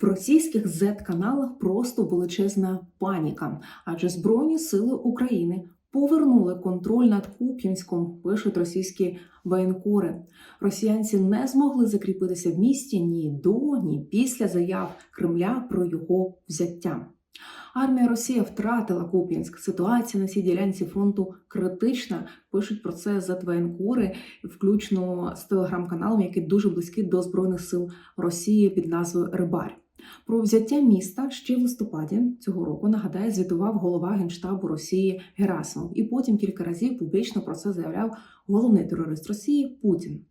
В російських Z-каналах просто величезна паніка, адже Збройні сили України повернули контроль над Куп'янськом, пишуть російські воєнкори. Росіянці не змогли закріпитися в місті ні до, ні після заяв Кремля про його взяття. Армія Росія втратила Куп'янськ. Ситуація на цій ділянці фронту критична. Пишуть про це воєнкори, включно з телеграм-каналом, який дуже близький до збройних сил Росії під назвою Рибар. Про взяття міста ще в листопаді цього року нагадає, звітував голова генштабу Росії Герасимов, і потім кілька разів публічно про це заявляв головний терорист Росії Путін.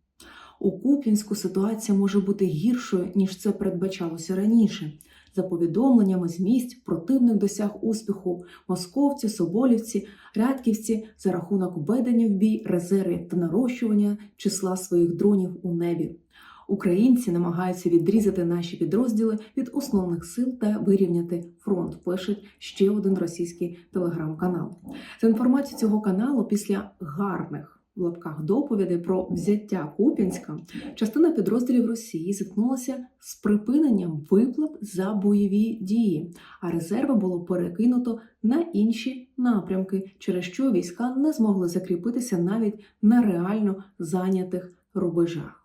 У Куп'янську ситуація може бути гіршою ніж це передбачалося раніше. За повідомленнями з місць противник досяг успіху московці, соболівці, рядківці за рахунок введення в бій резервів та нарощування числа своїх дронів у небі. Українці намагаються відрізати наші підрозділи від основних сил та вирівняти фронт. Пише ще один російський телеграм-канал. За інформацією цього каналу, після гарних в лапках доповідей про взяття Куп'янська, частина підрозділів Росії зіткнулася з припиненням виплат за бойові дії, а резерви було перекинуто на інші напрямки, через що війська не змогли закріпитися навіть на реально зайнятих рубежах.